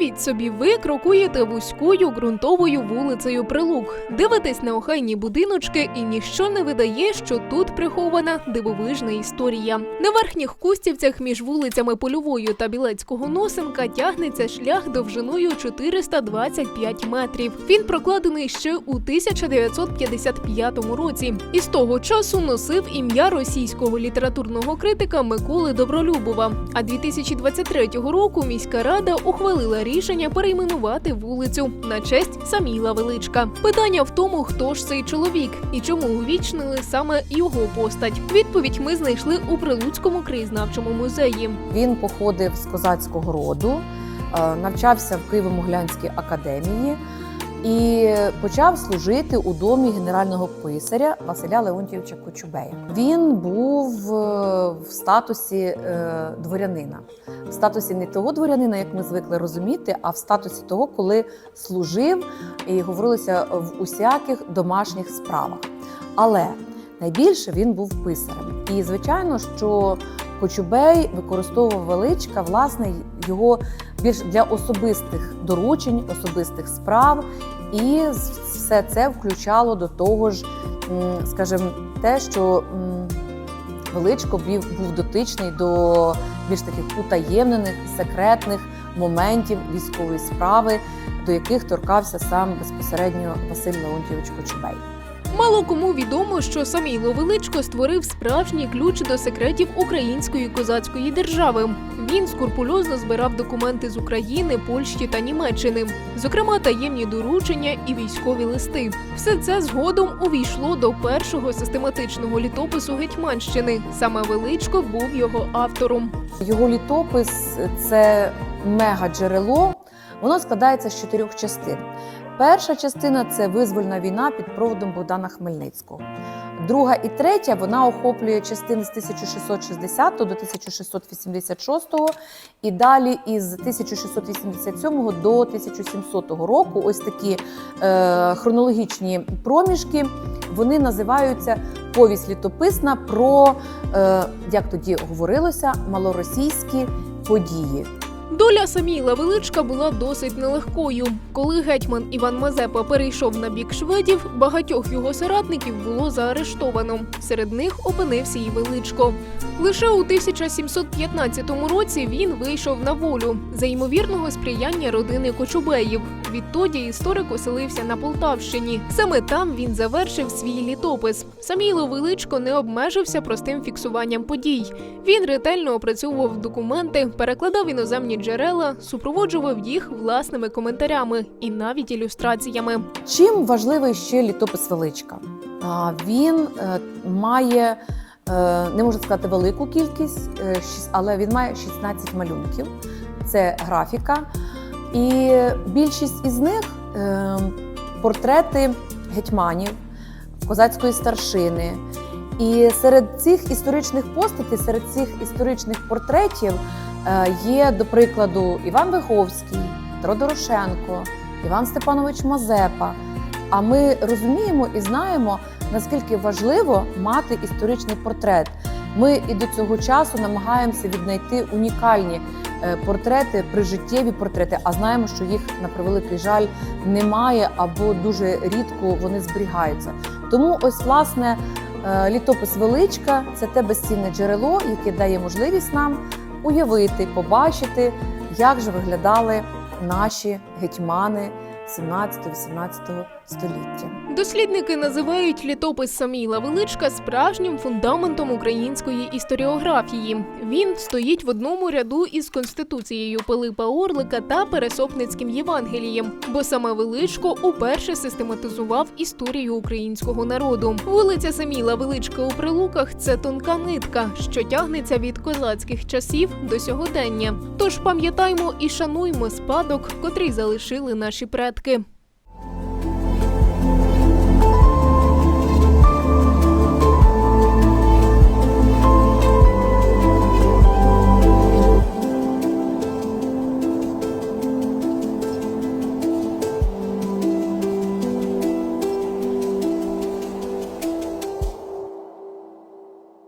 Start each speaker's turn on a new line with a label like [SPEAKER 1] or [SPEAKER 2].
[SPEAKER 1] Уявіть собі, ви крокуєте вузькою ґрунтовою вулицею Прилук, дивитесь на охайні будиночки, і ніщо не видає, що тут прихована дивовижна історія. На верхніх кустівцях між вулицями Польовою та Білецького Носенка тягнеться шлях довжиною 425 метрів. Він прокладений ще у 1955 році, і з того часу носив ім'я російського літературного критика Миколи Добролюбова. А 2023 року міська рада ухвалила рішення перейменувати вулицю на честь Саміла Величка. Питання в тому, хто ж цей чоловік і чому увічнили саме його постать. Відповідь ми знайшли у Прилуцькому краєзнавчому музеї.
[SPEAKER 2] Він походив з козацького роду, е, навчався в Києво-Могилянській академії і почав служити у домі генерального писаря Василя Леонтійовича Кочубея. Він був е, в статусі е, дворянина, в статусі не того дворянина, як ми звикли розуміти, а в статусі того, коли служив і говорилося в усяких домашніх справах. Але найбільше він був писарем. І звичайно, що Кочубей використовував величка власне його більш для особистих доручень, особистих справ, і все це включало до того ж, скажімо, те, що величко був, дотичний до більш таких утаємнених, секретних моментів військової справи, до яких торкався сам безпосередньо Василь Леонтійович Кочубей.
[SPEAKER 1] Мало кому відомо, що Самійло Величко створив справжній ключ до секретів української козацької держави. Він скрупульозно збирав документи з України, Польщі та Німеччини, зокрема таємні доручення і військові листи. Все це згодом увійшло до першого систематичного літопису Гетьманщини. Саме Величко був його автором.
[SPEAKER 2] Його літопис це мега-джерело. Воно складається з чотирьох частин. Перша частина це визвольна війна під проводом Богдана Хмельницького. Друга і третя вона охоплює частини з 1660 до 1686 і далі із 1687 до 1700 року. Ось такі е, хронологічні проміжки. Вони називаються повість літописна про, е, як тоді говорилося, малоросійські події.
[SPEAKER 1] Доля Саміла Величка була досить нелегкою. Коли гетьман Іван Мазепа перейшов на бік шведів, багатьох його соратників було заарештовано. Серед них опинився і Величко. Лише у 1715 році він вийшов на волю за ймовірного сприяння родини Кочубеїв. Відтоді історик оселився на Полтавщині. Саме там він завершив свій літопис. Саміло Величко не обмежився простим фіксуванням подій. Він ретельно опрацьовував документи, перекладав іноземні джерела, супроводжував їх власними коментарями і навіть ілюстраціями.
[SPEAKER 2] Чим важливий ще літопис величка? Він е, має, е, не можу сказати велику кількість, е, але він має 16 малюнків. Це графіка. І більшість із них е, портрети гетьманів, козацької старшини. І серед цих історичних постатей, серед цих історичних портретів е, є, до прикладу, Іван Виховський, Петро Дорошенко, Іван Степанович Мазепа. А ми розуміємо і знаємо, наскільки важливо мати історичний портрет. Ми і до цього часу намагаємося віднайти унікальні портрети, прижиттєві портрети, а знаємо, що їх на превеликий жаль немає або дуже рідко вони зберігаються. Тому ось власне е, літопис величка це те безцінне джерело, яке дає можливість нам уявити, побачити, як же виглядали наші гетьмани 17-18 століття.
[SPEAKER 1] Дослідники називають літопис Саміла Величка справжнім фундаментом української історіографії. Він стоїть в одному ряду із конституцією Пилипа Орлика та Пересопницьким Євангелієм, бо саме Величко уперше систематизував історію українського народу. Вулиця Саміла Величка у Прилуках це тонка нитка, що тягнеться від козацьких часів до сьогодення. Тож пам'ятаймо і шануймо спадок, котрий залишили наші предки. Кипким.